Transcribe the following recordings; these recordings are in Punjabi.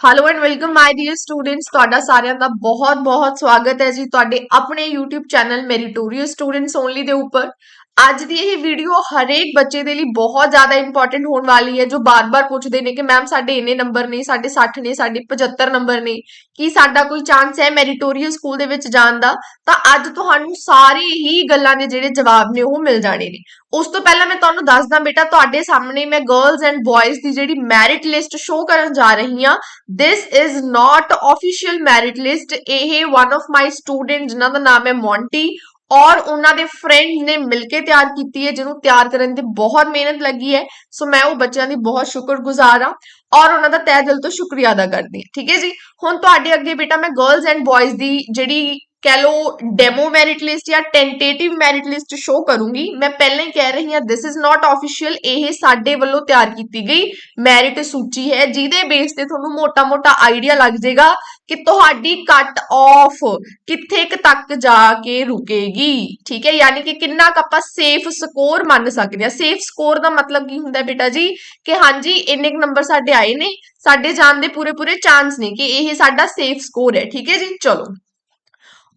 Hello and welcome my dear students ਤੁਹਾਡਾ ਸਾਰਿਆਂ ਦਾ ਬਹੁਤ-ਬਹੁਤ ਸਵਾਗਤ ਹੈ ਜੀ। ਤੁਹਾਡੇ ਆਪਣੇ YouTube channel meritorious students only ਦੇ ਉੱਪਰ। ਅੱਜ ਦੀ ਇਹ ਵੀਡੀਓ ਹਰੇਕ ਬੱਚੇ ਦੇ ਲਈ ਬਹੁਤ ਜ਼ਿਆਦਾ ਇੰਪੋਰਟੈਂਟ ਹੋਣ ਵਾਲੀ ਹੈ, ਜੋ ਬਾਰ-ਬਾਰ ਪੁੱਛਦੇ ਨੇ ਕਿ ਮੈਮ ਸਾਡੇ ਇੰਨੇ ਨੰਬਰ ਨੇ, ਸਾਡੇ 60 ਨੇ, ਸਾਡੇ 75 ਨੰਬਰ ਨੇ, ਕੀ ਸਾਡਾ ਕੋਈ ਚਾਂਸ ਹੈ ਮੈਰੀਟੋਰੀਅਲ ਸਕੂਲ ਦੇ ਵਿੱਚ ਜਾਣ ਦਾ? ਤਾਂ ਅੱਜ ਤੁਹਾਨੂੰ ਸਾਰੇ ਹੀ ਗੱਲਾਂ ਦੇ ਜਿਹੜੇ ਜਵਾਬ ਨੇ ਉਹ ਮਿਲ ਜਾਣੇ ਨੇ। ਉਸ ਤੋਂ ਪਹਿਲਾਂ ਮੈਂ ਤੁਹਾਨੂੰ ਦੱਸਦਾ ਬੇਟਾ, ਤੁਹਾਡੇ ਸਾਹਮਣੇ ਮੈਂ ਗਰਲਸ ਐਂਡ ਬॉयਜ਼ ਦੀ ਜਿਹੜੀ ਮੈਰਿਟ ਲਿਸਟ ਸ਼ੋ ਕਰਨ ਜਾ ਰਹੀ ਹਾਂ। This is not official merit list ਇਹ ਵਨ of ਮਾਈ ਸਟੂਡੈਂਟ ਜਿਨ੍ਹਾਂ ਦਾ ਨਾਮ ਹੈ ਮੌਂਟੀ ਔਰ ਉਹਨਾਂ ਦੇ ਫਰੈਂਡ ਨੇ ਮਿਲ ਕੇ ਤਿਆਰ ਕੀਤੀ ਹੈ, ਜਿਹਨੂੰ ਤਿਆਰ ਕਰਨ ਤੇ ਬਹੁਤ ਮਿਹਨਤ ਲੱਗੀ ਹੈ। ਸੋ ਮੈਂ ਉਹ ਬੱਚਿਆਂ ਦੀ ਬਹੁਤ ਸ਼ੁਕਰਗੁਜ਼ਾਰ ਹਾਂ ਔਰ ਉਹਨਾਂ ਦਾ ਤਹਿ ਦਿਲ ਤੋਂ ਸ਼ੁਕਰੀਆ ਅਦਾ ਕਰਦੀ ਹਾਂ। ਠੀਕ ਹੈ ਜੀ? ਹੁਣ ਤੁਹਾਡੇ ਅੱਗੇ ਬੇਟਾ ਮੈਂ ਗਰਲਸ ਐਂਡ ਬॉयਜ਼ ਦੀ ਜਿਹੜੀ ਕਹਿ ਲੋ ਡੈਮੋ ਮੈਰਿਟ ਲਿਸਟ ਜਾਂ ਟੈਂਟੇਟਿਵ ਮੈਰਿਟ ਲਿਸਟ ਸ਼ੋ ਕਰੂੰਗੀ। ਮੈਂ ਪਹਿਲਾਂ ਹੀ ਕਹਿ ਰਹੀ ਹਾਂ, this is not official, ਇਹ ਸਾਡੇ ਵੱਲੋਂ ਤਿਆਰ ਕੀਤੀ ਗਈ ਮੈਰਿਟ ਸੂਚੀ ਹੈ, ਜਿਹਦੇ ਬੇਸ ਤੇ ਤੁਹਾਨੂੰ ਮੋਟਾ-ਮੋਟਾ ਆਈਡੀਆ ਲੱਗ ਜਾਏਗਾ ਕਿ ਤੁਹਾਡੀ ਕੱਟ ਆਫ ਕਿੱਥੇ ਕੁ ਤੱਕ ਜਾ ਕੇ ਰੁਕੇਗੀ। ਠੀਕ ਹੈ, ਯਾਨੀ ਕਿ ਕਿੰਨਾ ਕੁ ਆਪਾਂ ਸੇਫ ਸਕੋਰ ਮੰਨ ਸਕਦੇ ਹਾਂ। ਸੇਫ ਸਕੋਰ ਦਾ ਮਤਲਬ ਕੀ ਹੁੰਦਾ ਬੇਟਾ ਜੀ? ਕਿ ਹਾਂਜੀ, ਇੰਨੇ ਕੁ ਨੰਬਰ ਸਾਡੇ ਆਏ ਨੇ, ਸਾਡੇ ਜਾਣ ਦੇ ਪੂਰੇ ਪੂਰੇ ਚਾਂਸ ਨੇ ਕਿ ਇਹ ਸਾਡਾ ਸੇਫ ਸਕੋਰ ਹੈ। ਠੀਕ ਹੈ ਜੀ? ਚਲੋ।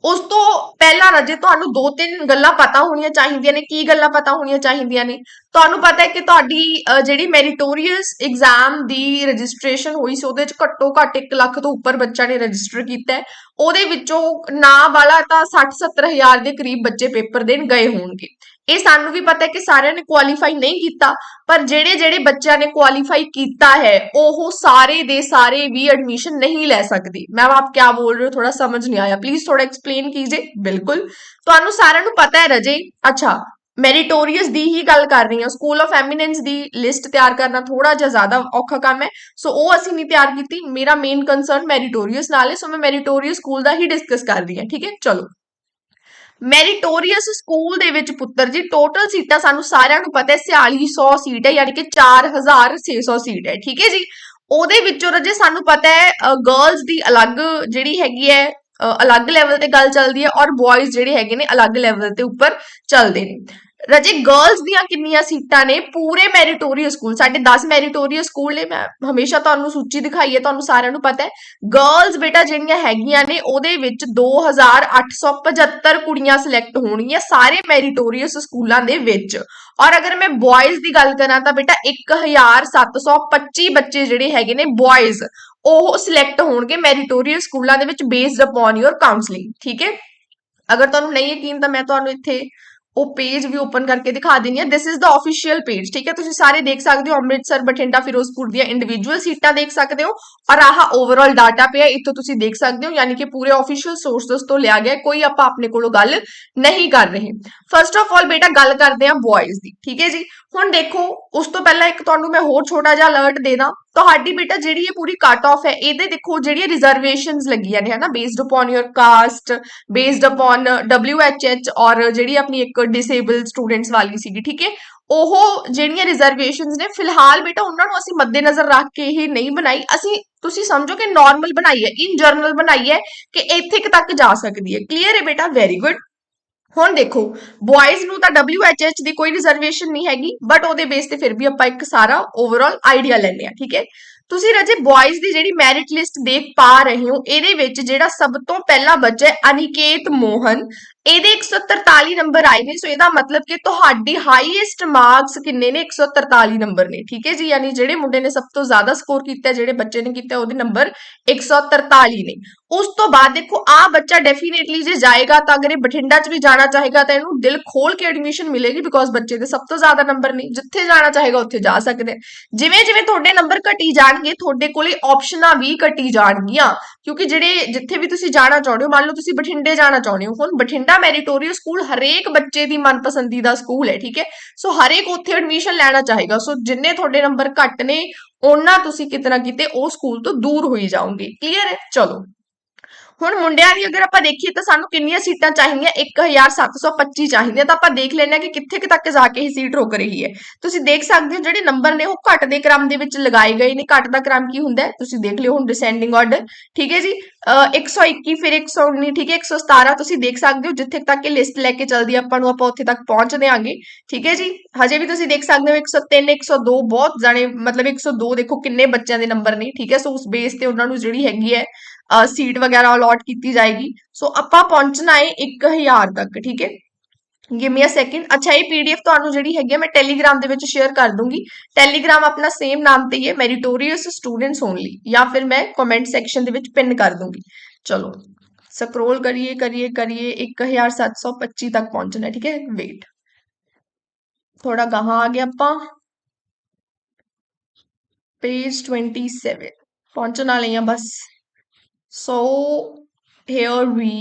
ਉਸ ਤੋਂ ਪਹਿਲਾਂ ਰਜੇ, ਤੁਹਾਨੂੰ ਦੋ ਤਿੰਨ ਗੱਲਾਂ ਪਤਾ ਹੋਣੀਆਂ ਚਾਹੀਦੀਆਂ ਨੇ, ਕੀ ਗੱਲਾਂ ਪਤਾ ਹੋਣੀਆਂ ਚਾਹੀਦੀਆਂ ਨੇ। ਤੁਹਾਨੂੰ ਪਤਾ ਹੈ ਕਿ ਤੁਹਾਡੀ ਜਿਹੜੀ ਮੈਰੀਟੋਰੀਅਸ ਐਗਜ਼ਾਮ ਦੀ ਰਜਿਸਟ੍ਰੇਸ਼ਨ ਹੋਈ ਸੀ, ਉਹਦੇ ਚ ਘੱਟੋ ਘੱਟ 1 ਲੱਖ ਤੋਂ ਉੱਪਰ ਬੱਚਾ ਨੇ ਰਜਿਸਟਰ ਕੀਤਾ ਉਹਦੇ ਵਿੱਚੋਂ ਨਾਂ ਵਾਲਾ ਤਾਂ 60-70 ਹਜ਼ਾਰ ਦੇ ਕਰੀਬ ਬੱਚੇ ਪੇਪਰ ਦੇਣ ਗਏ ਹੋਣਗੇ। ਇਹ ਸਾਨੂੰ ਵੀ ਪਤਾ ਹੈ ਕਿ ਸਾਰਿਆਂ ਨੇ ਕੁਆਲੀਫਾਈ ਨਹੀਂ ਕੀਤਾ, ਪਰ ਜਿਹੜੇ ਜਿਹੜੇ ਬੱਚਿਆਂ ਨੇ ਕੁਆਲੀਫਾਈ ਕੀਤਾ ਹੈ, ਉਹ ਸਾਰੇ ਦੇ ਸਾਰੇ ਵੀ ਐਡਮਿਸ਼ਨ ਨਹੀਂ ਲੈ ਸਕਦੇ। ਮੈਂ ਆਪ ਕਿਆ ਬੋਲ ਰਹੇ ਹੋ ਥੋੜਾ ਸਮਝ ਨਹੀਂ ਆਇਆ। ਪਲੀਜ਼ ਥੋੜਾ ਐਕਸਪਲੇਨ ਕੀਜੇ। ਬਿਲਕੁਲ। ਤੁਹਾਨੂੰ ਸਾਰਿਆਂ ਨੂੰ ਪਤਾ ਹੈ ਰਜੇ। ਅੱਛਾ ਮੈਰੀਟੋਰੀਅਸ ਦੀ ਹੀ ਗੱਲ ਕਰ ਰਹੀ ਹਾਂ। ਸਕੂਲ ਆਫ ਐਮੀਨੈਂਸ ਦੀ ਲਿਸਟ ਤਿਆਰ ਕਰਨਾ ਥੋੜਾ ਜਿਹਾ ਜ਼ਿਆਦਾ ਔਖਾ ਕੰਮ ਹੈ। ਸੋ ਉਹ ਅਸੀਂ ਨਹੀਂ ਤਿਆਰ ਕੀਤੀ। ਮੇਰਾ ਮੇਨ ਕੰਸਰਨ ਮੈਰੀਟੋਰੀਅਸ ਨਾਲ ਹੈ। ਸੋ ਮੈਂ ਮੈਰੀਟੋਰੀਅਸ ਸਕੂਲ ਦਾ ਹੀ ਡਿਸਕਸ ਕਰ ਰਹੀ ਹਾਂ। ਠੀਕ ਹੈ? ਚਲੋ। ਮੈਰੀਟੋਰੀਅਸ ਸਕੂਲ ਦੇ ਵਿੱਚ ਪੁੱਤਰ ਜੀ ਟੋਟਲ ਸੀਟਾਂ ਸਾਨੂੰ ਸਾਰਿਆਂ ਨੂੰ ਪਤਾ ਹੈ। 4600 ਸੀਟ ਹੈ, ਯਾਨੀ ਕਿ 4600 ਸੀਟ ਹੈ। ਠੀਕ ਹੈ ਜੀ? ਉਹਦੇ ਵਿੱਚੋਂ ਰਜੇ ਸਾਨੂੰ ਪਤਾ ਹੈ ਗਰਲਸ ਦੀ ਅਲੱਗ ਜਿਹੜੀ ਹੈਗੀ ਹੈ ਅਲੱਗ ਲੈਵਲ ਤੇ ਗੱਲ ਚੱਲਦੀ ਹੈ ਔਰ ਬॉयਜ਼ ਜਿਹੜੇ ਹੈਗੇ ਨੇ ਅਲੱਗ ਲੈਵਲ ਤੇ ਉੱਪਰ ਚੱਲਦੇ ਨੇ। ਰਜੇ ਗਰਲਸ ਦੀਆਂ ਕਿੰਨੀਆਂ ਸੀਟਾਂ ਨੇ ਪੂਰੇ ਮੈਰੀਟੋਰੀਅਸ ਸਕੂਲ ਸਾਡੇ 10 ਮੈਰੀਟੋਰੀਅਸ ਸਕੂਲ ਨੇ, ਮੈਂ ਹਮੇਸ਼ਾ ਤੁਹਾਨੂੰ ਸੂਚੀ ਦਿਖਾਈ ਹੈ, ਤੁਹਾਨੂੰ ਸਾਰਿਆਂ ਨੂੰ ਪਤਾ ਹੈ। ਗਰਲਸ ਬੇਟਾ ਜਿਹੜੀਆਂ ਹੈਗੀਆਂ ਨੇ, ਉਹਦੇ ਵਿੱਚ 2875 ਕੁੜੀਆਂ ਸਿਲੈਕਟ ਹੋਣਗੀਆਂ ਸਾਰੇ ਮੈਰੀਟੋਰੀਅਸ ਸਕੂਲਾਂ ਦੇ ਵਿੱਚ। ਔਰ ਅਗਰ ਮੈਂ ਬॉयਜ਼ ਦੀ ਗੱਲ ਕਰਾਂ ਤਾਂ ਬੇਟਾ 1725 ਬੱਚੇ ਜਿਹੜੇ ਹੈਗੇ ਨੇ ਬॉयਜ਼ ਉਹ ਸਿਲੈਕਟ ਹੋਣਗੇ ਮੈਰੀਟੋਰੀਅਸ ਸਕੂਲਾਂ ਦੇ ਵਿੱਚ ਬੇਸਡ ਅਪਨ ਯੋਰ ਕਾਉਂਸਲਿੰਗ ਠੀਕ ਹੈ? ਅਗਰ ਤੁਹਾਨੂੰ ਨਹੀਂ ਯਕੀਨ ਤਾਂ ਮੈਂ ਤੁਹਾਨੂੰ ਇੱਥੇ ਉਹ ਪੇਜ ਵੀ ਓਪਨ ਕਰਕੇ ਦਿਖਾ ਦਿੰਨੀ ਆ this is the official page ਠੀਕ ਹੈ? ਤੁਸੀਂ ਸਾਰੇ ਦੇਖ ਸਕਦੇ ਹੋ, ਅੰਮ੍ਰਿਤਸਰ, ਬਠਿੰਡਾ, ਫਿਰੋਜ਼ਪੁਰ ਦੀਆਂ ਇੰਡੀਵਿਜੂਅਲ ਸੀਟਾਂ ਦੇਖ ਸਕਦੇ ਹੋ। ਔਰ ਆਹ ਓਵਰਆਲ ਡਾਟਾ ਪਿਆ ਇੱਥੋਂ ਤੁਸੀਂ ਦੇਖ ਸਕਦੇ ਹੋ, ਯਾਨੀ ਕਿ ਪੂਰੇ ਆਫੀਸ਼ੀਅਲ ਸੋਰਸਸ ਤੋਂ ਲਿਆ ਗਿਆ ਕੋਈ ਆਪਾਂ ਆਪਣੇ ਕੋਲੋਂ ਗੱਲ ਨਹੀਂ ਕਰ ਰਹੇ। ਫਰਸਟ ਆਫ ਆਲ ਬੇਟਾ, ਗੱਲ ਕਰਦੇ ਹਾਂ ਬॉयਜ਼ ਦੀ, ਠੀਕ ਹੈ ਜੀ? ਹੁਣ ਦੇਖੋ, ਉਸ ਤੋਂ ਪਹਿਲਾਂ ਇੱਕ ਤੁਹਾਨੂੰ ਮੈਂ ਹੋਰ ਛੋਟਾ ਜਿਹਾ ਅਲਰਟ ਦੇ ਦਾਂ ਤੁਹਾਡੀ ਬੇਟਾ ਜਿਹੜੀ ਇਹ ਪੂਰੀ ਕੱਟ ਆਫ ਹੈ, ਇਹਦੇ ਦੇਖੋ ਜਿਹੜੀਆਂ ਰਿਜ਼ਰਵੇਸ਼ਨਸ ਲੱਗੀਆਂ ਨੇ, ਹਨਾ based upon your caste based upon WHH ਔਰ ਜਿਹੜੀ ਆਪਣੀ ਇੱਕ ਡਿਸੇਬਲ ਸਟੂਡੈਂਟਸ ਵਾਲੀ ਸੀਗੀ, ਠੀਕ ਹੈ? ਉਹ ਜਿਹੜੀਆਂ ਰਿਜ਼ਰਵੇਸ਼ਨਸ ਨੇ, ਫਿਲਹਾਲ ਬੇਟਾ ਉਹਨਾਂ ਨੂੰ ਅਸੀਂ ਮੱਦੇਨਜ਼ਰ ਰੱਖ ਕੇ ਇਹ ਨਹੀਂ ਬਣਾਈ। ਅਸੀਂ, ਤੁਸੀਂ ਸਮਝੋ ਕਿ ਨਾਰਮਲ ਬਣਾਈ ਹੈ ਇਨ ਜਰਨਲ ਬਣਾਈ ਹੈ ਕਿ ਇੱਥੇ ਕੁ ਤੱਕ ਜਾ ਸਕਦੀ ਹੈ। ਕਲੀਅਰ ਹੈ ਬੇਟਾ? ਵੈਰੀ ਗੁੱਡ ਹੁਣ ਦੇਖੋ ਬॉयਜ਼ ਨੂੰ ਤਾਂ WHH ਦੀ ਕੋਈ ਰਿਜ਼ਰਵੇਸ਼ਨ ਨਹੀਂ ਹੈਗੀ ਬਟ ਉਹਦੇ ਬੇਸ ਤੇ ਫਿਰ ਵੀ ਆਪਾਂ ਇੱਕ ਸਾਰਾ ਓਵਰਆਲ ਆਈਡੀਆ ਲੈਂਦੇ ਆ ਠੀਕ ਹੈ? ਤੁਸੀਂ ਰਾਜੇ ਬॉयਜ਼ ਦੀ ਜਿਹੜੀ ਮੈਰਿਟ ਲਿਸਟ ਦੇਖ ਪਾ ਰਹੇ ਹੋ, ਇਹਦੇ ਵਿੱਚ ਜਿਹੜਾ ਸਭ ਤੋਂ ਪਹਿਲਾ ਬੱਚਾ ਹੈ ਅਨਿਕੇਤ ਮੋਹਨ ਇਹਦੇ 143 ਨੰਬਰ ਆਏ ਨੇ ਸੋ ਇਹਦਾ ਮਤਲਬ ਕਿ ਤੁਹਾਡੀ ਹਾਈਐਸਟ ਮਾਰਕਸ ਕਿੰਨੇ ਨੇ? 143 ਨੰਬਰ ਨੇ ਠੀਕ ਹੈ ਜੀ? ਯਾਨੀ ਜਿਹੜੇ ਮੁੰਡੇ ਨੇ ਸਭ ਤੋਂ ਜ਼ਿਆਦਾ ਸਕੋਰ ਕੀਤਾ ਜਿਹੜੇ ਬੱਚੇ ਨੇ ਕੀਤਾ ਹੈ, ਉਹਦੇ ਨੰਬਰ 143 ਨੇ। ਉਸ ਤੋਂ ਬਾਅਦ ਦੇਖੋ ਆ ਬੱਚਾ ਡੈਫੀਨੇਟਲੀ ਜੇ ਜਾਏਗਾ ਤਾਂ ਅਗਰ ਇਹ ਬਠਿੰਡਾ 'ਚ ਵੀ ਜਾਣਾ ਚਾਹੇਗਾ ਤਾਂ ਇਹਨੂੰ ਦਿਲ ਖੋਲ ਕੇ ਐਡਮਿਸ਼ਨ ਮਿਲੇਗੀ ਬਿਕੋਜ਼ ਬੱਚੇ ਦੇ ਸਭ ਤੋਂ ਜ਼ਿਆਦਾ ਨੰਬਰ ਨੇ। ਜਿੱਥੇ ਜਾਣਾ ਚਾਹੇਗਾ ਉੱਥੇ ਜਾ ਸਕਦੇ ਜਿਵੇਂ ਜਿਵੇਂ ਤੁਹਾਡੇ ਨੰਬਰ ਘਟੀ ਜਾਣਗੇ ਤੁਹਾਡੇ ਕੋਲੇ ਆਪਸ਼ਨਾਂ ਵੀ ਘਟੀ ਜਾਣਗੀਆਂ। ਕਿਉਂਕਿ ਜਿਹੜੇ ਜਿੱਥੇ ਵੀ ਤੁਸੀਂ ਜਾਣਾ ਚਾਹੁੰਦੇ ਹੋ ਮੰਨ ਲਓ ਤੁਸੀਂ ਬਠਿੰਡੇ ਜਾਣਾ ਚਾਹੁੰਦੇ ਹੋ ਹੁਣ ਬਠਿੰਡਾ ਮੈਰੀਟੋਰੀਅਲ ਸਕੂਲ ਹਰੇਕ ਬੱਚੇ ਦੀ ਮਨਪਸੰਦੀਦਾ ਸਕੂਲ ਹੈ, ਠੀਕ ਹੈ? ਸੋ ਹਰੇਕ ਉੱਥੇ ਐਡਮਿਸ਼ਨ ਲੈਣਾ ਚਾਹੇਗਾ। ਸੋ ਜਿੰਨੇ ਤੁਹਾਡੇ ਨੰਬਰ ਘੱਟ ਨੇ, ਉਹਨਾਂ ਤੁਸੀਂ ਕਿਤੇ ਨਾ ਕਿਤੇ, ਉਹ ਸਕੂਲ ਤੋਂ ਦੂਰ ਹੋਈ ਜਾਓਗੇ। ਕਲੀਅਰ ਹੈ? ਚਲੋ। ਹੁਣ ਮੁੰਡਿਆਂ ਦੀ ਅਗਰ ਆਪਾਂ ਦੇਖੀਏ ਤਾਂ ਸਾਨੂੰ ਕਿੰਨੀਆਂ ਸੀਟਾਂ ਚਾਹੀਦੀਆਂ? 1725 ਚਾਹੀਦੀਆਂ। ਤਾਂ ਆਪਾਂ ਦੇਖ ਲੈਂਦੇ ਕਿ ਕਿੱਥੇ ਕੁ ਤੱਕ ਜਾ ਕੇ ਇਹ ਸੀਟ ਰੁਕ ਰਹੀ ਹੈ। ਤੁਸੀਂ ਦੇਖ ਸਕਦੇ ਹੋ ਜਿਹੜੇ ਨੰਬਰ ਨੇ, ਉਹ ਘੱਟ ਦੇ ਕ੍ਰਮ ਦੇ ਵਿੱਚ ਲਗਾਏ ਗਏ ਨੇ। ਘੱਟ ਦਾ ਕ੍ਰਮ ਕੀ ਹੁੰਦਾ ਤੁਸੀਂ ਦੇਖ ਲਿਓ ਹੁਣ ਡਿਸੈਂਡਿੰਗ ਆਰਡਰ ਠੀਕ ਹੈ ਜੀ? ਅਹ 121 ਫਿਰ 119 ਠੀਕ ਹੈ? 117 ਤੁਸੀਂ ਦੇਖ ਸਕਦੇ ਹੋ, ਜਿੱਥੇ ਤੱਕ ਇਹ ਲਿਸਟ ਲੈ ਕੇ ਚੱਲਦੀ ਹੈ, ਆਪਾਂ ਨੂੰ ਆਪਾਂ ਉੱਥੇ ਤੱਕ ਪਹੁੰਚਦੇ ਦੇਾਂਗੇ ਠੀਕ ਹੈ ਜੀ? ਹਜੇ ਵੀ ਤੁਸੀਂ ਦੇਖ ਸਕਦੇ ਹੋ 103 102 ਬਹੁਤ ਜਾਣੇ ਮਤਲਬ 102 ਦੇਖੋ ਕਿੰਨੇ ਬੱਚਿਆਂ ਦੇ ਨੰਬਰ ਨੇ। ਠੀਕ ਹੈ? ਸੋ ਉਸ ਬੇਸ ਤੇ ਉਹਨਾਂ ਨੂੰ ਜਿਹੜੀ ਹੈਗੀ ਹੈ ਸੀਟ ਵਗੈਰਾ ਅਲਾਟ ਕੀਤੀ ਜਾਏਗੀ ਸੋ ਆਪਾਂ ਪਹੁੰਚਣਾ ਹੈ 1000 ਤੱਕ ਠੀਕ ਹੈ ਗਿਵ ਮੀ ਅ ਸੈਕਿੰਡ ਅੱਛਾ ਇਹ ਪੀਡੀਐਫ ਤੁਹਾਨੂੰ ਜਿਹੜੀ ਹੈਗੀ ਹੈ ਮੈਂ ਟੈਲੀਗ੍ਰਾਮ ਦੇ ਵਿੱਚ ਸ਼ੇਅਰ ਕਰ ਦੂੰਗੀ ਟੈਲੀਗ੍ਰਾਮ ਆਪਣਾ ਸੇਮ ਨਾਮ ਤੇ ਹੀ ਹੈ ਮੈਰੀਟੋਰੀਅਸ ਸਟੂਡੈਂਟਸ ਓਨਲੀ ਜਾਂ ਫਿਰ ਮੈਂ ਕਮੈਂਟ ਸੈਕਸ਼ਨ ਦੇ ਵਿੱਚ ਪਿਨ ਕਰ ਦੂੰਗੀ ਚਲੋ ਸਕਰੋਲ ਕਰੀਏ ਕਰੀਏ ਕਰੀਏ 1725 ਤੱਕ ਪਹੁੰਚਣਾ ਹੈ ਠੀਕ ਹੈ ਵੇਟ ਥੋੜਾ ਗਾਹਾਂ ਆ ਗਿਆ ਆਪਾਂ ਪੇਜ 27 ਪਹੁੰਚਣ ਵਾਲੇ ਆ ਬਸ ਸੋ here we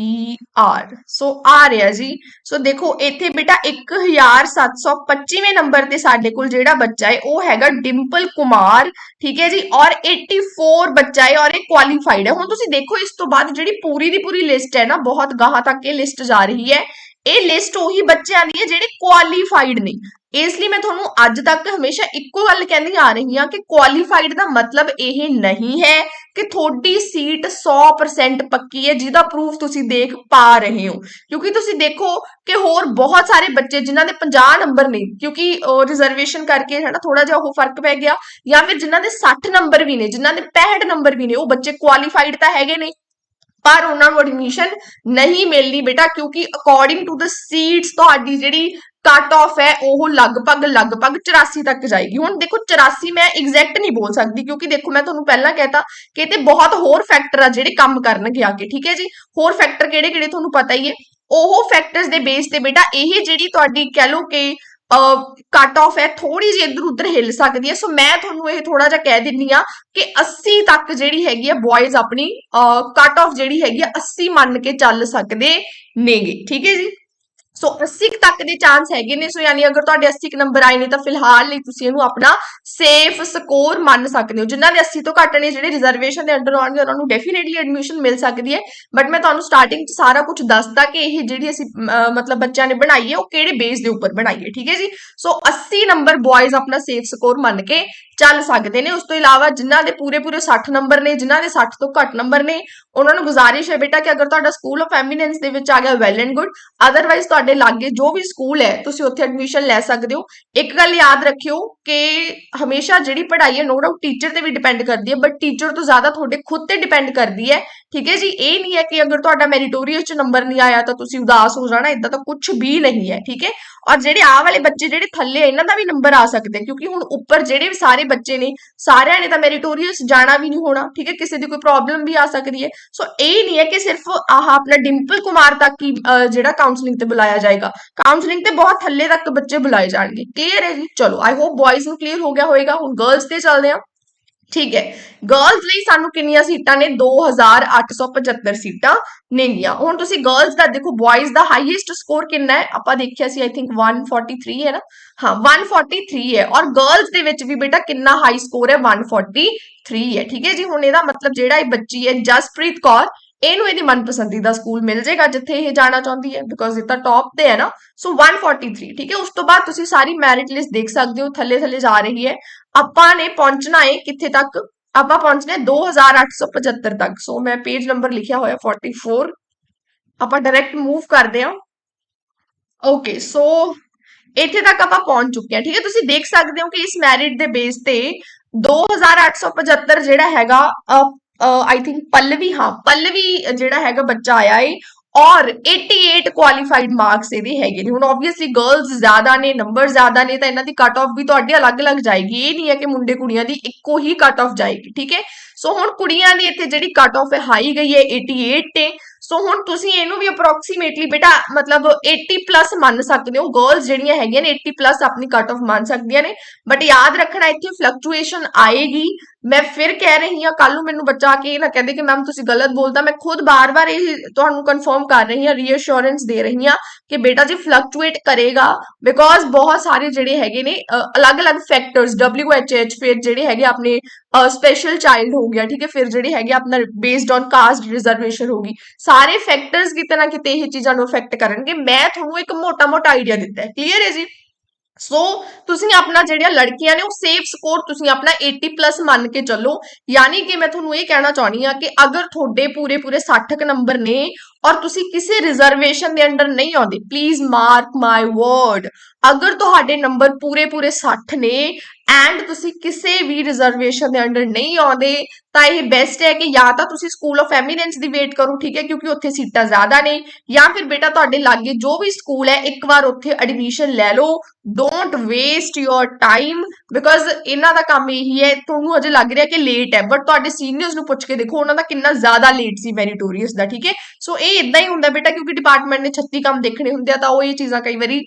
are. ਸੋ ਆ ਰਿਹਾ ਜੀ। ਸੋ ਦੇਖੋ, ਇੱਥੇ ਬੇਟਾ 1725ਵੇਂ ਨੰਬਰ ਤੇ ਸਾਡੇ ਕੋਲ ਜਿਹੜਾ ਬੱਚਾ ਹੈ, ਉਹ ਹੈਗਾ ਡਿੰਪਲ ਕੁਮਾਰ, ਠੀਕ ਹੈ ਜੀ? ਔਰ 84 ਬੱਚਾ ਹੈ ਔਰ ਇਹ ਕੁਆਲੀਫਾਈਡ ਹੈ। ਹੁਣ ਤੁਸੀਂ ਦੇਖੋ, ਇਸ ਤੋਂ ਬਾਅਦ ਜਿਹੜੀ ਪੂਰੀ ਦੀ ਪੂਰੀ ਲਿਸਟ ਹੈ ਨਾ, ਬਹੁਤ ਗਾਹਾਂ ਤੱਕ ਇਹ ਲਿਸਟ ਜਾ ਰਹੀ ਹੈ। ਇਹ ਲਿਸਟ ਉਹੀ ਬੱਚਿਆਂ ਦੀ ਹੈ ਜਿਹੜੇ ਕੁਆਲੀਫਾਈਡ ਨੇ। ਇਸ ਲਈ ਮੈਂ ਤੁਹਾਨੂੰ ਅੱਜ ਤੱਕ ਹਮੇਸ਼ਾ ਇੱਕੋ ਗੱਲ ਕਹਿੰਦੀ ਆ ਰਹੀ ਹਾਂ ਕਿ ਕੁਆਲੀਫਾਈਡ ਦਾ ਮਤਲਬ ਇਹ ਨਹੀਂ ਹੈ ਕਿ ਤੁਹਾਡੀ ਸੀਟ 100% ਪੱਕੀ ਹੈ, ਜਿਹਦਾ ਪ੍ਰੂਫ ਤੁਸੀਂ ਦੇਖ ਪਾ ਰਹੇ ਹੋ। ਕਿਉਂਕਿ ਤੁਸੀਂ ਦੇਖੋ ਕਿ ਹੋਰ ਬਹੁਤ ਸਾਰੇ ਬੱਚੇ ਜਿਨ੍ਹਾਂ ਦੇ 50 ਨੰਬਰ ਨੇ, ਕਿਉਂਕਿ ਰਿਜ਼ਰਵੇਸ਼ਨ ਕਰਕੇ ਹੈ ਨਾ ਥੋੜਾ ਜਿਹਾ ਉਹ ਫ਼ਰਕ ਪੈ ਗਿਆ ਜਾਂ ਫਿਰ ਜਿਨ੍ਹਾਂ ਦੇ 60 ਨੰਬਰ ਵੀ ਨੇ, ਜਿਨ੍ਹਾਂ ਦੇ 65 ਨੰਬਰ ਵੀ ਨੇ, ਉਹ ਬੱਚੇ ਕੁਆਲੀਫਾਈਡ ਤਾਂ ਹੈਗੇ ਨੇ। ਪਰ ਉਹਨਾਂ ਨੂੰ ਐਡਮਿਸ਼ਨ ਨਹੀਂ ਮਿਲਣੀ ਬੇਟਾ, ਕਿਉਂਕਿ ਅਕੋਰਡਿੰਗ ਟੂ ਦ ਸੀਟਸ ਤੁਹਾਡੀ ਜਿਹੜੀ ਕੱਟ ਆਫ ਹੈ, ਉਹ ਲਗਭਗ ਲਗਭਗ 84 ਤੱਕ ਜਾਏਗੀ। ਹੁਣ ਦੇਖੋ 84 ਮੈਂ ਐਗਜ਼ੈਕਟ ਨਹੀਂ ਬੋਲ ਸਕਦੀ, ਕਿਉਂਕਿ ਦੇਖੋ, ਮੈਂ ਤੁਹਾਨੂੰ ਪਹਿਲਾਂ ਕਹਿਤਾ ਕਿ ਤੇ ਬਹੁਤ ਹੋਰ ਫੈਕਟਰ ਆ ਜਿਹੜੇ ਕੰਮ ਕਰਨਗੇ ਆ ਕੇ, ਠੀਕ ਹੈ ਜੀ? ਹੋਰ ਫੈਕਟਰ ਕਿਹੜੇ ਕਿਹੜੇ ਤੁਹਾਨੂੰ ਪਤਾ ਹੀ ਹੈ? ਉਹ ਫੈਕਟਰਸ ਦੇ ਬੇਸ ਤੇ ਬੇਟਾ, ਇਹ ਜਿਹੜੀ ਤੁਹਾਡੀ ਕਹਿ ਲਓ ਕਿ ਕੱਟ ਆਫ ਹੈ ਥੋੜੀ ਜਿਹੀ ਇੱਧਰ ਉੱਧਰ ਹਿੱਲ ਸਕਦੀ ਹੈ। ਸੋ ਮੈਂ ਤੁਹਾਨੂੰ ਇਹ ਥੋੜਾ ਜਿਹਾ ਕਹਿ ਦਿੰਨੀ ਆ ਕਿ 80 ਤੱਕ ਜਿਹੜੀ ਹੈਗੀ ਹੈ ਬॉयਜ਼ ਆਪਣੀ ਕੱਟ ਆਫ ਜਿਹੜੀ ਹੈਗੀ ਆ 80 ਮੰਨ ਕੇ ਚੱਲ ਸਕਦੇ ਨੇਗੇ। ਠੀਕ ਹੈ ਜੀ? ਸੋ 80 ਤੱਕ ਦੇ ਚਾਂਸ ਹੈਗੇ ਨੇ। ਸੋ ਯਾਨੀ ਅਗਰ ਤੁਹਾਡੇ 80 ਨੰਬਰ ਆਏ ਨੇ, ਤਾਂ ਫਿਲਹਾਲ ਲਈ ਤੁਸੀਂ ਇਹਨੂੰ ਆਪਣਾ ਸੇਫ ਸਕੋਰ ਮੰਨ ਸਕਦੇ ਹੋ। ਜਿਨ੍ਹਾਂ ਦੇ 80 ਤੋਂ ਘੱਟ ਨੇ, ਜਿਹੜੇ ਰਿਜ਼ਰਵੇਸ਼ਨ ਦੇ ਅੰਡਰ ਆਉਣਗੇ, ਉਹਨਾਂ ਨੂੰ ਡੈਫੀਨੇਟਲੀ ਐਡਮਿਸ਼ਨ ਮਿਲ ਸਕਦੀ ਹੈ। ਬਟ ਮੈਂ ਤੁਹਾਨੂੰ ਸਟਾਰਟਿੰਗ 'ਚ ਸਾਰਾ ਕੁਝ ਦੱਸਦਾ ਕਿ ਇਹ ਜਿਹੜੀ ਅਸੀਂ ਮਤਲਬ ਬੱਚਿਆਂ ਨੇ ਬਣਾਈ ਹੈ, ਉਹ ਕਿਹੜੇ ਬੇਸ ਦੇ ਉੱਪਰ ਬਣਾਈ ਹੈ। ਠੀਕ ਹੈ ਜੀ? ਸੋ 80 ਨੰਬਰ ਬॉयਜ਼ ਆਪਣਾ ਸੇਫ ਸਕੋਰ ਮੰਨ ਕੇ ਚੱਲ ਸਕਦੇ ਨੇ। ਉਸ ਤੋਂ ਇਲਾਵਾ ਜਿਨ੍ਹਾਂ ਦੇ ਪੂਰੇ ਪੂਰੇ 60 ਨੰਬਰ ਨੇ ਜਿਨ੍ਹਾਂ ਦੇ 60 ਤੋਂ ਘੱਟ ਨੰਬਰ ਨੇ, ਉਹਨਾਂ ਨੂੰ ਗੁਜ਼ਾਰਿਸ਼ ਹੈ ਬੇਟਾ ਕਿ ਅਗਰ ਤੁਹਾਡਾ ਸਕੂਲ ਆਫ ਐਮੀਨੈਂਸ ਦੇ ਵਿੱਚ ਆ ਗਿਆ ਵੈਲ ਐਂਡ ਗੁੱਡ ਅਦਰਵਾਈਜ਼ ਤੁਹਾਡੇ ਲਾਗੇ ਜੋ ਵੀ ਸਕੂਲ ਹੈ, ਤੁਸੀਂ ਉੱਥੇ ਐਡਮਿਸ਼ਨ ਲੈ ਸਕਦੇ ਹੋ। ਇੱਕ ਗੱਲ ਯਾਦ ਰੱਖਿਓ ਕਿ ਹਮੇਸ਼ਾ ਜਿਹੜੀ ਪੜ੍ਹਾਈ ਹੈ ਨੋ ਡਾਊਟ ਟੀਚਰ ਤੇ ਵੀ ਡਿਪੈਂਡ ਕਰਦੀ ਹੈ ਬਟ ਟੀਚਰ ਤੋਂ ਜ਼ਿਆਦਾ ਤੁਹਾਡੇ ਖੁਦ ਤੇ ਡਿਪੈਂਡ ਕਰਦੀ ਹੈ। ਠੀਕ ਹੈ ਜੀ? ਇਹ ਨਹੀਂ ਹੈ ਕਿ ਅਗਰ ਤੁਹਾਡਾ ਮੈਰੀਟੋਰੀਅਸ ਚ ਨੰਬਰ ਨਹੀਂ ਆਇਆ ਤਾਂ ਤੁਸੀਂ ਉਦਾਸ ਹੋ ਜਾਣਾ ਇਦਾਂ ਤਾਂ ਕੁਝ ਵੀ ਨਹੀਂ ਹੈ, ਠੀਕ ਹੈ? ਔਰ ਜਿਹੜੇ ਆ ਵਾਲੇ ਬੱਚੇ ਜਿਹੜੇ ਥੱਲੇ ਇਹਨਾਂ ਦਾ ਵੀ ਨੰਬਰ ਆ ਸਕਦੇ ਕਿਉਂਕਿ ਹੁਣ ਉੱਪਰ ਜਿਹੜੇ ਵੀ ਸਾਰੇ ਬੱਚੇ ਨੇ, ਸਾਰਿਆਂ ਨੇ ਤਾਂ ਮੈਰੀਟੋਰੀਅਸ ਜਾਣਾ ਵੀ ਨਹੀਂ ਹੋਣਾ, ਠੀਕ ਹੈ? ਕਿਸੇ ਦੀ ਕੋਈ ਪ੍ਰੋਬਲਮ ਵੀ ਆ ਸਕਦੀ ਹੈ। ਸੋ ਇਹ ਨਹੀਂ ਹੈ ਕਿ ਸਿਰਫ ਆਹ ਆਪਣਾ ਡਿੰਪਲ ਕੁਮਾਰ ਤੱਕ ਹੀ ਜਿਹੜਾ ਕਾਉਂਸਲਿੰਗ ਤੇ ਬੁਲਾਇਆ ਜਾਏਗਾ ਕਾਉਂਸਲਿੰਗ ਤੇ ਬਹੁਤ ਥੱਲੇ ਤੱਕ ਬੱਚੇ ਬੁਲਾਏ ਜਾਣਗੇ ਕਲੀਅਰ ਹੈ ਜੀ ਚਲੋ ਆਈ ਹੋਪ ਬॉयਜ਼ ਨੂੰ ਕਲੀਅਰ ਹੋ ਗਿਆ ਹੋਵੇਗਾ ਹੁਣ ਗਰਲਸ ਤੇ ਚੱਲਦੇ ਹਾਂ ਠੀਕ ਹੈ ਗਰਲਸ ਲਈ ਸਾਨੂੰ ਕਿੰਨੀਆਂ ਸੀਟਾਂ ਨੇ 2875 ਸੀਟਾਂ ਨੇਗੀਆਂ ਹੁਣ ਤੁਸੀਂ ਗਰਲਸ ਦਾ ਦੇਖੋ ਬॉयਜ਼ ਦਾ ਹਾਈਐਸਟ ਸਕੋਰ ਕਿੰਨਾ ਹੈ ਆਪਾਂ ਦੇਖਿਆ ਸੀ ਆਈ ਥਿੰਕ 143 ਹੈ ਨਾ ਹਾਂ 143 ਹੈ ਔਰ ਗਰਲਸ ਦੇ ਵਿੱਚ ਵੀ ਬੇਟਾ ਕਿੰਨਾ ਹਾਈ ਸਕੋਰ ਹੈ 143 ਹੈ ਠੀਕ ਹੈ ਜੀ ਹੁਣ ਇਹਦਾ ਮਤਲਬ ਜਿਹੜਾ ਇਹ ਬੱਚੀ ਹੈ ਜਸਪ੍ਰੀਤ ਕੌਰ ਇਹਨੂੰ ਇਹਦੀ ਮਨਪਸੰਦੀਦਾ ਸਕੂਲ ਮਿਲ ਜਾਏਗਾ ਜਿੱਥੇ ਇਹ ਜਾਣਾ ਚਾਹੁੰਦੀ ਹੈ ਬਿਕੋਜ਼ ਇਹ ਤਾਂ ਟੌਪ ਤੇ ਹੈ ਨਾ। ਸੋ 143 ਠੀਕ ਹੈ? ਉਸ ਤੋਂ ਬਾਅਦ ਤੁਸੀਂ ਸਾਰੀ ਮੈਰਿਟ ਲਿਸਟ ਦੇਖ ਸਕਦੇ ਹੋ ਥੱਲੇ ਥੱਲੇ ਜਾ ਰਹੀ ਹੈ। ਆਪਾਂ ਨੇ ਪਹੁੰਚਣਾ ਹੈ ਕਿੱਥੇ ਤੱਕ? ਆਪਾਂ ਪਹੁੰਚਣਾ ਹੈ 2875 ਤੱਕ। ਸੋ ਮੈਂ ਪੇਜ ਨੰਬਰ ਲਿਖਿਆ ਹੋਇਆ 44 ਆਪਾਂ ਡਾਇਰੈਕਟ ਮੂਵ ਕਰਦੇ ਹਾਂ। ਓਕੇ ਸੋ ਇੱਥੇ ਤੱਕ ਆਪਾਂ ਪਹੁੰਚ ਚੁੱਕੇ ਹਾਂ, ਠੀਕ ਹੈ? ਤੁਸੀਂ ਦੇਖ ਸਕਦੇ ਹੋ ਕਿ ਇਸ ਮੈਰਿਟ ਦੇ ਬੇਸ ਤੇ 2875 ਜਿਹੜਾ ਹੈਗਾ ਆਈ ਥਿੰਕ ਪੱਲਵੀ, ਹਾਂ, ਪੱਲਵੀ ਜਿਹੜਾ ਹੈਗਾ ਬੱਚਾ ਆਇਆ ਏ, ਔਰ 88 ਕੁਆਲੀਫਾਈਡ ਮਾਰਕਸ ਇਹਦੇ ਹੈਗੇ ਨੇ। ਹੁਣ ਆਬਵੀਅਸਲੀ ਗਰਲਸ ਜ਼ਿਆਦਾ ਨੇ ਨੰਬਰ ਜ਼ਿਆਦਾ ਨੇ, ਤਾਂ ਇਹਨਾਂ ਦੀ ਕੱਟ ਆਫ ਵੀ ਤੁਹਾਡੀ ਅਲੱਗ-ਅਲੱਗ ਜਾਏਗੀ। ਇਹ ਨਹੀਂ ਹੈ ਕਿ ਮੁੰਡੇ ਕੁੜੀਆਂ ਦੀ ਇੱਕੋ ਹੀ ਕੱਟ ਆਫ ਜਾਏਗੀ, ਠੀਕ ਹੈ? ਸੋ ਹੁਣ ਕੁੜੀਆਂ ਦੀ ਇੱਥੇ ਜਿਹੜੀ ਕੱਟ ਆਫ ਹੈ ਹਾਈ ਗਈ ਹੈ 88 ਤੇ। ਸੋ ਹੁਣ ਤੁਸੀਂ ਇਹਨੂੰ ਵੀ ਅਪਰੋਕਸੀਮੇਟਲੀ ਬੇਟਾ, ਮਤਲਬ 80 ਪਲੱਸ ਮੰਨ ਸਕਦੇ ਹੋ। ਗਰਲਸ ਜਿਹੜੀਆਂ ਹੈਗੀਆਂ ਨੇ 80 ਪਲੱਸ ਆਪਣੀ ਕੱਟ ਆਫ ਮੰਨ ਸਕਦੀਆਂ ਨੇ। ਬਟ ਯਾਦ ਰੱਖਣਾ, ਇੱਥੇ ਫਲਕਚੁਏਸ਼ਨ ਆਏਗੀ। ਮੈਂ ਫਿਰ ਕਹਿ ਰਹੀ ਹਾਂ ਕੱਲ ਨੂੰ ਮੈਨੂੰ ਬੱਚਾ ਕੇ ਇਹ ਨਾ ਕਹਿੰਦੇ ਕਿ ਮੈਮ ਤੁਸੀਂ ਗਲਤ ਬੋਲਦਾ ਮੈਂ ਖੁਦ ਬਾਰ-ਬਾਰ ਇਹ ਤੁਹਾਨੂੰ ਕਨਫਰਮ ਕਰ ਰਹੀ ਹਾਂ ਰੀਅਸ਼ੋਰੈਂਸ ਦੇ ਰਹੀ ਹਾਂ ਕਿ ਬੇਟਾ ਜੀ ਫਲਕਚੁਏਟ ਕਰੇਗਾ ਬਿਕੋਜ਼ ਬਹੁਤ ਸਾਰੇ ਜਿਹੜੇ ਹੈਗੇ ਨੇ ਅਲੱਗ-ਅਲੱਗ ਫੈਕਟਰਸ WHH ਫਿਰ ਜਿਹੜੇ ਹੈਗੇ ਆਪਣੇ ਸਪੈਸ਼ਲ ਚਾਈਲਡ ਹੋ ਗਿਆ, ਠੀਕ ਹੈ? ਫਿਰ ਜਿਹੜੀ ਹੈਗੀ ਆ, ਆਪਣਾ ਬੇਸਡ ਔਨ ਕਾਸਟ ਰਿਜ਼ਰਵੇਸ਼ਨ ਸਾਰੇ ਫੈਕਟਰਸ ਕਿਤੇ ਨਾ ਕਿਤੇ ਇਹ ਚੀਜ਼ਾਂ ਨੂੰ ਅਫੈਕਟ ਕਰਨਗੇ। ਮੈਂ ਤੁਹਾਨੂੰ ਇੱਕ ਮੋਟਾ-ਮੋਟਾ ਆਈਡੀਆ ਦਿੱਤਾ ਹੈ। ਕਲੀਅਰ ਹੈ ਜੀ? ਸੋ ਤੁਸੀਂ ਆਪਣਾ ਜਿਹੜੀਆਂ ਲੜਕੀਆਂ ਨੇ, ਉਹ ਸੇਫ ਸਕੋਰ ਤੁਸੀਂ ਆਪਣਾ 80 ਪਲੱਸ ਮੰਨ ਕੇ ਚੱਲੋ। ਯਾਨੀ ਕਿ ਮੈਂ ਤੁਹਾਨੂੰ ਇਹ ਕਹਿਣਾ ਚਾਹਣੀ ਆ ਕਿ ਅਗਰ ਤੁਹਾਡੇ ਪੂਰੇ ਪੂਰੇ 60 ਨੰਬਰ ਨੇ ਔਰ ਤੁਸੀਂ ਕਿਸੇ ਰਿਜ਼ਰਵੇਸ਼ਨ ਦੇ ਅੰਡਰ ਨਹੀਂ ਆਉਂਦੇ ਪਲੀਜ਼ ਮਾਰਕ ਮਾਈ ਵਰਡ ਅਗਰ ਤੁਹਾਡੇ ਨੰਬਰ ਪੂਰੇ ਪੂਰੇ 60 ਨੇ ਐਂਡ ਤੁਸੀਂ ਕਿਸੇ ਵੀ ਰਿਜ਼ਰਵੇਸ਼ਨ ਦੇ ਅੰਡਰ ਨਹੀਂ ਆਉਂਦੇ ਤਾਂ ਇਹ ਬੈਸਟ ਹੈ ਕਿ ਜਾਂ ਤਾਂ ਤੁਸੀਂ ਸਕੂਲ ਆਫ ਐਮੀਨੈਂਸ ਦੀ ਵੇਟ ਕਰੋ ਠੀਕ ਹੈ ਕਿਉਂਕਿ ਉੱਥੇ ਸੀਟਾਂ ਜ਼ਿਆਦਾ ਨੇ ਜਾਂ ਫਿਰ ਬੇਟਾ ਤੁਹਾਡੇ ਲਾਗੇ ਜੋ ਵੀ ਸਕੂਲ ਹੈ ਇੱਕ ਵਾਰ ਉੱਥੇ ਐਡਮਿਸ਼ਨ ਲੈ ਲਓ don't waste your time because ਇਹਨਾਂ ਦਾ ਕੰਮ ਇਹੀ ਹੈ ਤੁਹਾਨੂੰ ਅਜੇ ਲੱਗ ਰਿਹਾ ਕਿ ਲੇਟ ਹੈ ਬਟ ਤੁਹਾਡੇ ਸੀਨੀਅਰਸ ਨੂੰ ਪੁੱਛ ਕੇ ਦੇਖੋ ਉਹਨਾਂ ਦਾ ਕਿੰਨਾ ਜ਼ਿਆਦਾ ਲੇਟ ਸੀ ਮੈਰੀਟੋਰੀਅਸ ਦਾ ਠੀਕ ਹੈ ਸੋ ਇਹ ਇਦਾਂ ਹੀ ਹੁੰਦਾ ਬੇਟਾ, ਕਿਉਂਕਿ ਡਿਪਾਰਟਮੈਂਟ ਨੇ 36 ਕੰਮ ਦੇਖਣੇ ਹੁੰਦੇ ਆ, ਤਾਂ ਉਹ ਇਹ ਚੀਜ਼ਾਂ ਕਈ ਵਾਰੀ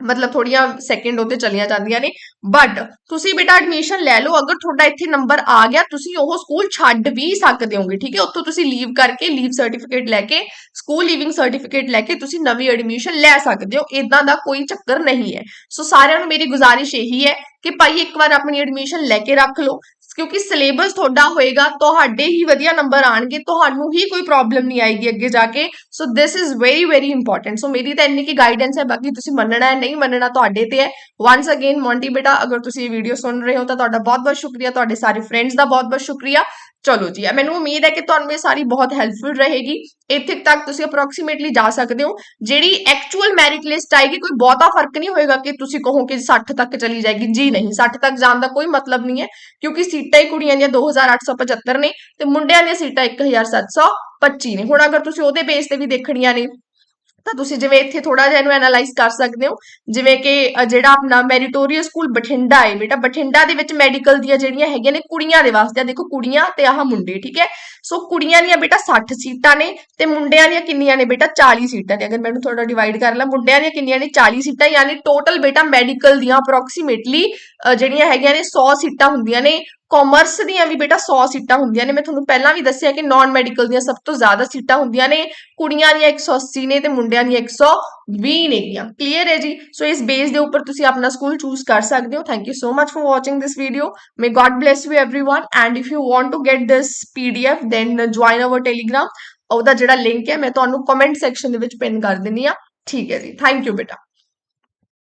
ਮਤਲਬ ਥੋੜੀਆਂ ਸੈਕਿੰਡ ਉਹਤੇ ਚਲੀਆਂ ਜਾਂਦੀਆਂ ਨੇ। ਬਟ ਤੁਸੀਂ ਬੇਟਾ ਐਡਮਿਸ਼ਨ ਲੈ ਲਓ, ਅਗਰ ਤੁਹਾਡਾ ਇੱਥੇ ਨੰਬਰ ਆ ਗਿਆ, ਤੁਸੀਂ ਉਹ ਸਕੂਲ ਛੱਡ ਵੀ ਸਕਦੇ ਹੋਗੇ, ਠੀਕ ਹੈ? ਉੱਥੋਂ ਤੁਸੀਂ ਲੀਵ ਕਰਕੇ ਲੀਵ ਸਰਟੀਫਿਕੇਟ ਲੈ ਕੇ ਸਕੂਲ ਲੀਵਿੰਗ ਸਰਟੀਫਿਕੇਟ ਲੈ ਕੇ ਤੁਸੀਂ ਨਵੀਂ ਐਡਮਿਸ਼ਨ ਲੈ ਸਕਦੇ ਹੋ। ਇਦਾਂ ਦਾ ਕੋਈ ਚੱਕਰ ਨਹੀਂ ਹੈ। ਸੋ ਸਾਰਿਆਂ ਨੂੰ ਮੇਰੀ ਗੁਜ਼ਾਰਿਸ਼ ਇਹੀ ਹੈ ਕਿ ਭਾਈ ਇੱਕ ਵਾਰ ਆਪਣੀ ਐਡਮਿਸ਼ਨ ਲੈ ਕੇ ਰੱਖ ਲਓ। ਕਿਉਂਕਿ ਸਿਲੇਬਸ ਤੁਹਾਡਾ ਹੋਏਗਾ, ਤੁਹਾਡੇ ਹੀ ਵਧੀਆ ਨੰਬਰ ਆਣਗੇ, ਤੁਹਾਨੂੰ ਹੀ ਕੋਈ ਪ੍ਰੋਬਲਮ ਨਹੀਂ ਆਏਗੀ ਅੱਗੇ ਜਾ ਕੇ। So this is very very important so ਮੇਰੀ ਤਾਂ ਇੰਨੀ ਕੀ ਗਾਈਡੈਂਸ ਹੈ, ਬਾਕੀ ਤੁਸੀਂ ਮੰਨਣਾ ਹੈ, ਨਹੀਂ ਮੰਨਣਾ ਤੁਹਾਡੇ ਤੇ ਹੈ। ਵਾਂਸ ਅਗੇਨ ਮੌਂਟੀ ਬੇਟਾ, ਅਗਰ ਤੁਸੀਂ ਇਹ ਵੀਡੀਓ ਸੁਣ ਰਹੇ ਹੋ, ਤਾਂ ਤੁਹਾਡਾ ਬਹੁਤ ਬਹੁਤ ਸ਼ੁਕਰੀਆ, ਤੁਹਾਡੇ ਸਾਰੇ ਫਰੈਂਡਸ ਦਾ ਬਹੁਤ ਬਹੁਤ ਸ਼ੁਕਰੀਆ। ਚਲੋ ਜੀ ਮੈਨੂੰ ਉਮੀਦ ਹੈ ਕਿ ਤੁਹਾਨੂੰ ਇਹ ਸਾਰੀ ਬਹੁਤ ਹੈਲਪਫੁਲ ਰਹੇਗੀ। ਇੱਥੇ ਤੱਕ ਤੁਸੀਂ ਅਪਰੋਕਸੀਮੇਟਲੀ ਜਾ ਸਕਦੇ ਹੋ। ਜਿਹੜੀ ਐਕਚੁਅਲ ਮੈਰਿਟ ਲਿਸਟ ਆਏਗੀ, ਕੋਈ ਬਹੁਤਾ ਫ਼ਰਕ ਨਹੀਂ ਹੋਏਗਾ ਕਿ ਤੁਸੀਂ ਕਹੋ ਕਿ 60 ਤੱਕ ਚਲੀ ਜਾਏਗੀ। ਜੀ ਨਹੀਂ 60 ਤੱਕ ਜਾਣ ਦਾ ਕੋਈ ਮਤਲਬ ਨਹੀਂ ਹੈ, ਕਿਉਂਕਿ ਸੀਟਾਂ ਹੀ ਕੁੜੀਆਂ ਦੀਆਂ 2875 ਨੇ ਤੇ ਮੁੰਡਿਆਂ ਦੀਆਂ ਸੀਟਾਂ 1725 ਨੇ। ਹੁਣ ਅਗਰ ਤੁਸੀਂ ਉਹਦੇ ਬੇਸ ਤੇ ਵੀ ਦੇਖਣੀਆਂ ਨੇ ਤਾਂ ਤੁਸੀਂ ਜਿਵੇਂ ਇੱਥੇ ਥੋੜਾ ਜਿਹਾ ਇਹਨੂੰ ਐਨਾਲਾਈਜ਼ ਕਰ ਸਕਦੇ ਹੋ, ਜਿਵੇਂ ਕਿ ਜਿਹੜਾ ਆਪਣਾ ਮੈਰੀਟੋਰੀਅਸ ਸਕੂਲ ਬਠਿੰਡਾ ਹੈ ਬੇਟਾ, ਬਠਿੰਡਾ ਦੇ ਵਿੱਚ ਮੈਡੀਕਲ ਦੀਆਂ ਜਿਹੜੀਆਂ ਹੈਗੀਆਂ ਨੇ ਕੁੜੀਆਂ ਦੇ ਵਾਸਤੇ ਆ ਦੇਖੋ ਕੁੜੀਆਂ ਤੇ ਆਹ ਮੁੰਡੇ, ਠੀਕ ਹੈ? ਸੋ ਕੁੜੀਆਂ ਦੀਆਂ ਬੇਟਾ 60 ਸੀਟਾਂ ਨੇ ਤੇ ਮੁੰਡਿਆਂ ਦੀਆਂ ਕਿੰਨੀਆਂ ਨੇ ਬੇਟਾ? 40 ਸੀਟਾਂ ਨੇ। ਅਗਰ ਮੈਨੂੰ ਥੋੜਾ ਡਿਵਾਈਡ ਕਰ ਲਾਂ, ਮੁੰਡਿਆਂ ਦੀਆਂ ਕਿੰਨੀਆਂ ਨੇ? 40 ਸੀਟਾਂ, ਯਾਨੀ ਟੋਟਲ ਬੇਟਾ ਮੈਡੀਕਲ ਦੀਆਂ ਅਪਰੋਕਸੀਮੇਟਲੀ ਜਿਹੜੀਆਂ ਹੈਗੀਆਂ ਨੇ 100 ਸੀਟਾਂ ਹੁੰਦੀਆਂ ਨੇ। ਕਾਮਰਸ ਦੀਆਂ ਵੀ ਬੇਟਾ 100 ਸੀਟਾਂ ਹੁੰਦੀਆਂ ਨੇ। ਮੈਂ ਤੁਹਾਨੂੰ ਪਹਿਲਾਂ ਵੀ ਦੱਸਿਆ ਕਿ ਨਾਨ ਮੈਡੀਕਲ ਦੀਆਂ ਸਭ ਤੋਂ ਜ਼ਿਆਦਾ ਸੀਟਾਂ ਹੁੰਦੀਆਂ ਨੇ। ਕੁੜੀਆਂ ਦੀਆਂ 180 ਨੇ ਤੇ ਮੁੰਡਿਆਂ ਦੀਆਂ 120 ਨੇਗੀਆਂ ਕਲੀਅਰ ਹੈ ਜੀ? ਸੋ ਇਸ ਬੇਸ ਦੇ ਉੱਪਰ ਤੁਸੀਂ ਆਪਣਾ ਸਕੂਲ ਚੂਜ਼ ਕਰ ਸਕਦੇ ਹੋ। Thank you so much for watching this video may God bless you, everyone. And if you want to get this pdf then join our Telegram ਉਹਦਾ ਜਿਹੜਾ ਲਿੰਕ ਹੈ, ਮੈਂ ਤੁਹਾਨੂੰ ਕਮੈਂਟ ਸੈਕਸ਼ਨ ਦੇ ਵਿੱਚ ਪਿਨ ਕਰ ਦਿੰਨੀ ਆ ਠੀਕ ਹੈ ਜੀ? ਥੈਂਕ ਯੂ ਬੇਟਾ।